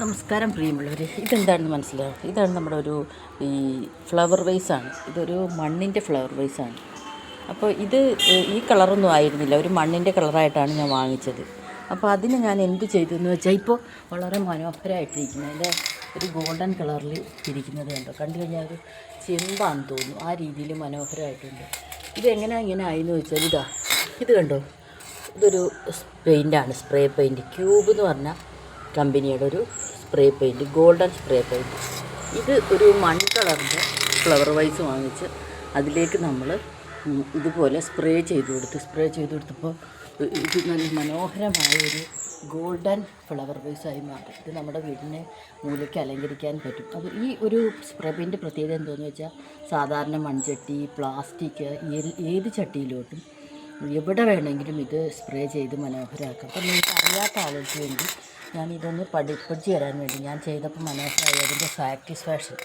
നമസ്കാരം പ്രിയമുള്ളവർ ഇതെന്താണെന്ന് മനസ്സിലാവും ഇതാണ് നമ്മുടെ ഒരു ഈ ഫ്ലവർ വൈസാണ് ഇതൊരു മണ്ണിന്റെ ഫ്ലവർ വൈസാണ് അപ്പോൾ ഇത് ഈ കളറൊന്നും ആയിരുന്നില്ല. ഒരു മണ്ണിന്റെ കളറായിട്ടാണ് ഞാൻ വാങ്ങിച്ചത്. അപ്പോൾ അതിന് ഞാൻ എന്ത് ചെയ്തു എന്ന് വെച്ചാൽ ഇപ്പോൾ വളരെ മനോഹരമായിട്ടിരിക്കുന്നത് അതിന്റെ ഒരു ഗോൾഡൻ കളറിൽ ഇരിക്കുന്നത് കണ്ടോ? കണ്ടു കഴിഞ്ഞാൽ ഒരു ചെമ്പാന്ന് തോന്നുന്നു. ആ രീതിയിൽ മനോഹരമായിട്ടുണ്ട്. ഇതെങ്ങനെയാണ് ഇങ്ങനെ ആയെന്ന് വെച്ചാൽ ഇതാ. ഇത് കണ്ടോ? ഇതൊരു പെയിന്റാണ് സ്പ്രേ പെയിന്റ് ക്യൂബ് എന്ന് പറഞ്ഞ കമ്പനിയുടെ ഒരു spray paint golden spray paint ഇത് ഒരു മൺ കളറിന്റെ ഫ്ലവർ വൈസ് വാങ്ങിച്ച് അതിലേക്ക് നമ്മൾ ഇതുപോലെ സ്പ്രേ ചെയ്ത് കൊടുത്തു സ്പ്രേ ചെയ്ത് കൊടുത്തപ്പോൾ ഇത് നല്ല മനോഹരമായ ഒരു ഗോൾഡൻ ഫ്ലവർ വൈസായി മാറും. ഇത് നമ്മുടെ വീടിനെ മൂലയ്ക്ക് അലങ്കരിക്കാൻ പറ്റും. അത് ഈ ഒരു സ്പ്രേ പെയിന്റ് പ്രത്യേകത എന്താണെന്ന് വെച്ചാൽ സാധാരണ മൺചട്ടി പ്ലാസ്റ്റിക് ഏത് ചട്ടിയിലോട്ടും എവിടെ വേണമെങ്കിലും ഇത് സ്പ്രേ ചെയ്ത് മനോഹരമാക്കാം അപ്പം നിങ്ങൾക്ക് അറിയാത്ത ആളുകൾക്ക് വേണ്ടി ഞാൻ ഇതൊന്ന് പഠി പഠിച്ചു തരാൻ വേണ്ടി ഞാൻ ചെയ്തപ്പോൾ മനസ്സിലായി അതിന്റെ സാറ്റിസ്ഫാക്ഷൻ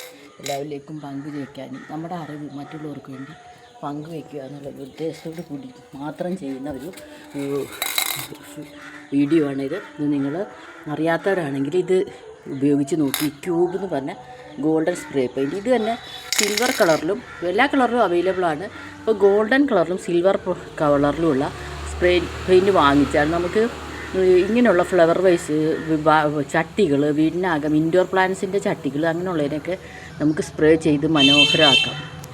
എല്ലാവരിലേക്കും പങ്കുവയ്ക്കാനും നമ്മുടെ അറിവ് മറ്റുള്ളവർക്ക് വേണ്ടി പങ്കുവയ്ക്കുക എന്നുള്ള ഉദ്ദേശത്തോട് കൂടി മാത്രം ചെയ്യുന്ന ഒരു വീഡിയോ ആണിത് ഇത്. നിങ്ങൾ അറിയാത്തവരാണെങ്കിൽ ഇത് ഉപയോഗിച്ച് നോക്കി ക്യൂബ് എന്ന് പറഞ്ഞ ഗോൾഡൻ സ്പ്രേ പെയിന്റ് ഇത് തന്നെ സിൽവർ കളറിലും എല്ലാ കളറിലും അവൈലബിൾ ആണ്. അപ്പോൾ ഗോൾഡൻ കളറിലും സിൽവർ കളറിലുമുള്ള സ്പ്രേ പെയിന്റ് വാങ്ങിച്ചാൽ നമുക്ക് ഇങ്ങനെയുള്ള ഫ്ലവർ വൈസ് ചട്ടികൾ വീടിനകം ഇൻഡോർ പ്ലാന്റ്സിന്റെ ചട്ടികൾ അങ്ങനെയുള്ളതിനൊക്കെ നമുക്ക് സ്പ്രേ ചെയ്ത് മനോഹരമാക്കാം